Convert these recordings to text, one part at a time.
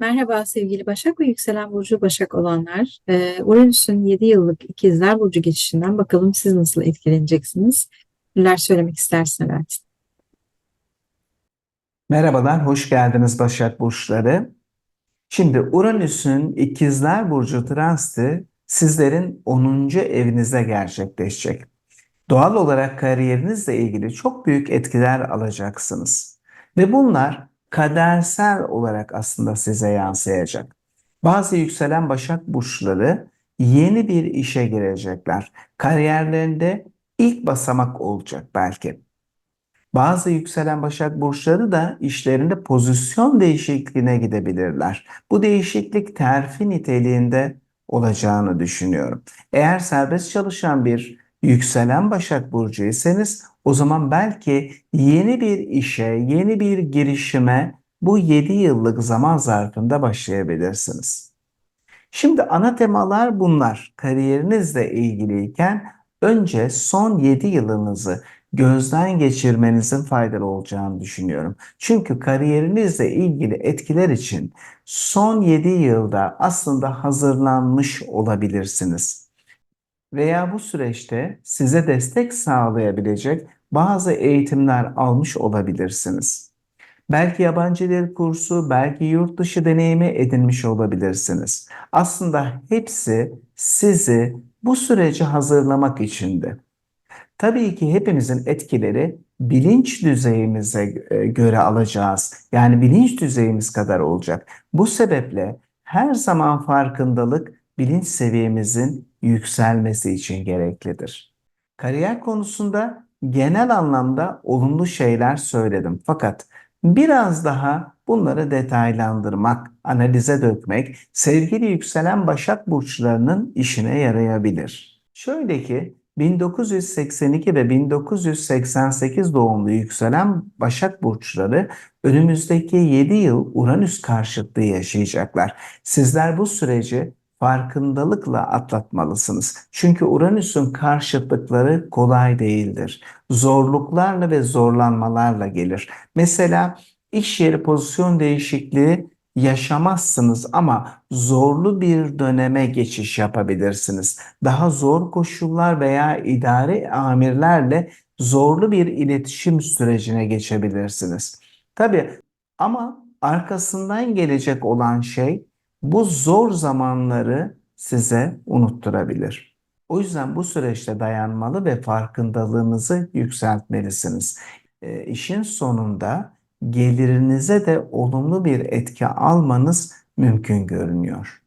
Merhaba sevgili Başak ve yükselen burcu Başak olanlar. Ee, Uranüs'ün 7 yıllık ikizler burcu geçişinden bakalım siz nasıl etkileneceksiniz? Neler söylemek istersin Alaaddin? Merhabalar, hoş geldiniz Başak Burçları. Şimdi Uranüs'ün İkizler Burcu transiti sizlerin 10. evinizde gerçekleşecek. Doğal olarak kariyerinizle ilgili çok büyük etkiler alacaksınız. Ve bunlar kadersel olarak aslında size yansıyacak. Bazı yükselen Başak Burçları yeni bir işe girecekler. Kariyerlerinde ilk basamak olacak belki. Bazı yükselen başak burçları da işlerinde pozisyon değişikliğine gidebilirler. Bu değişiklik terfi niteliğinde olacağını düşünüyorum. Eğer serbest çalışan bir yükselen başak burcuysanız o zaman belki yeni bir işe, yeni bir girişime bu 7 yıllık zaman zarfında başlayabilirsiniz. Şimdi ana temalar bunlar. Kariyerinizle ilgiliyken önce son 7 yılınızı gözden geçirmenizin faydalı olacağını düşünüyorum. Çünkü kariyerinizle ilgili etkiler için son 7 yılda aslında hazırlanmış olabilirsiniz. Veya bu süreçte size destek sağlayabilecek bazı eğitimler almış olabilirsiniz. Belki yabancı dil kursu, belki yurt dışı deneyimi edinmiş olabilirsiniz. Aslında hepsi sizi bu sürece hazırlamak içindi. Tabii ki hepimizin etkileri bilinç düzeyimize e, göre alacağız. Yani bilinç düzeyimiz kadar olacak. Bu sebeple her zaman farkındalık bilinç seviyemizin yükselmesi için gereklidir. Kariyer konusunda genel anlamda olumlu şeyler söyledim. Fakat biraz daha bunları detaylandırmak, analize dökmek sevgili yükselen Başak burçlarının işine yarayabilir. Şöyle ki 1982 ve 1988 doğumlu yükselen Başak burçları önümüzdeki 7 yıl Uranüs karşıtlığı yaşayacaklar. Sizler bu süreci farkındalıkla atlatmalısınız. Çünkü Uranüs'ün karşıtlıkları kolay değildir. Zorluklarla ve zorlanmalarla gelir. Mesela iş yeri pozisyon değişikliği yaşamazsınız ama zorlu bir döneme geçiş yapabilirsiniz. Daha zor koşullar veya idari amirlerle zorlu bir iletişim sürecine geçebilirsiniz. Tabii ama arkasından gelecek olan şey bu zor zamanları size unutturabilir. O yüzden bu süreçte dayanmalı ve farkındalığınızı yükseltmelisiniz. E, işin sonunda gelirinize de olumlu bir etki almanız mümkün görünüyor.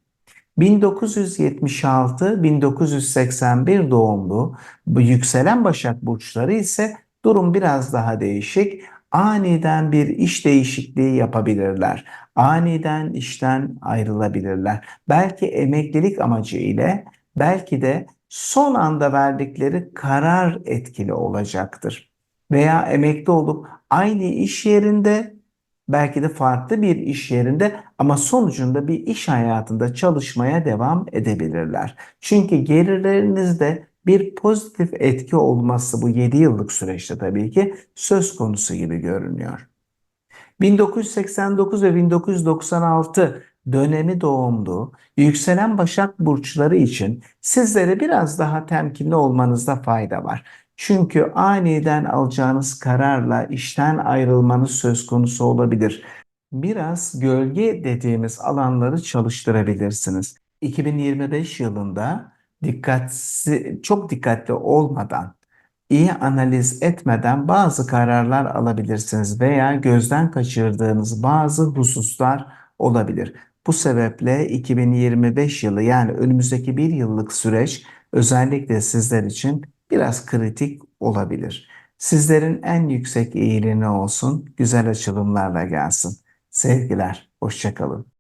1976-1981 doğumlu bu yükselen Başak burçları ise durum biraz daha değişik. Aniden bir iş değişikliği yapabilirler. Aniden işten ayrılabilirler. Belki emeklilik amacı ile belki de son anda verdikleri karar etkili olacaktır. Veya emekli olup aynı iş yerinde belki de farklı bir iş yerinde ama sonucunda bir iş hayatında çalışmaya devam edebilirler. Çünkü gelirlerinizde bir pozitif etki olması bu 7 yıllık süreçte tabii ki söz konusu gibi görünüyor. 1989 ve 1996 dönemi doğumlu yükselen başak burçları için sizlere biraz daha temkinli olmanızda fayda var. Çünkü aniden alacağınız kararla işten ayrılmanız söz konusu olabilir. Biraz gölge dediğimiz alanları çalıştırabilirsiniz. 2025 yılında dikkatli, çok dikkatli olmadan, iyi analiz etmeden bazı kararlar alabilirsiniz veya gözden kaçırdığınız bazı hususlar olabilir. Bu sebeple 2025 yılı yani önümüzdeki bir yıllık süreç özellikle sizler için biraz kritik olabilir. Sizlerin en yüksek iyiliğine olsun, güzel açılımlarla gelsin. Sevgiler, hoşçakalın.